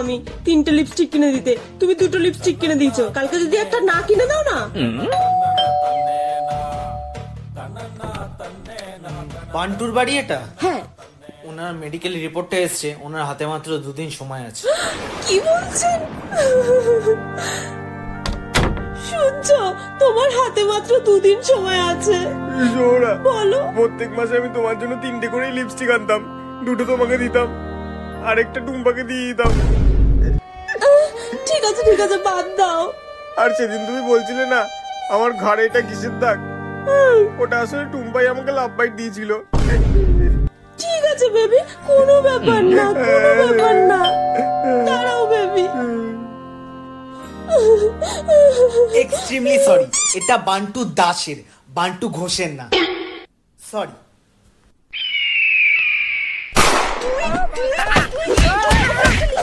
আমি তিনটে লিপস্টিক কিনে দিতে। তুমি দুটো লিপস্টিক কিনে দিয়েছ। কালকে যদি একটা না কিনে দাও না? বান্টুর বাড়ি এটা? হ্যাঁ। ওনার মেডিকেল রিপোর্টটা এসছে। ওনার হাতে মাত্র দুদিন সময় আছে। কি বলছেন? সূর্য তোমার হাতে মাত্র দুদিন সময় আছে। জোড়া বলো। প্রত্যেক মাসে আমি তোমার জন্য তিনটে করে লিপস্টিক আনতাম। দুটো তোমাকে দিতাম। আরেকটা টুম্পাকে দিয়ে দাও। ঠিক আছে ঠিক আছে বাদ দাও। আর সেদিন তুমি বলছিলে না আমার ঘরে এটা কিসের দাগ? ওটা আসলে টুম্পাই আমাকে লাভ বাইট দিয়েছিল। ঠিক আছে বেবি কোনো ব্যাপার না কোনো ব্যাপার না। দাঁড়াও বেবি এক্সট্রিমলি সরি এটা বান্টু দাসের বান্টু ঘোষের না। সরি তুই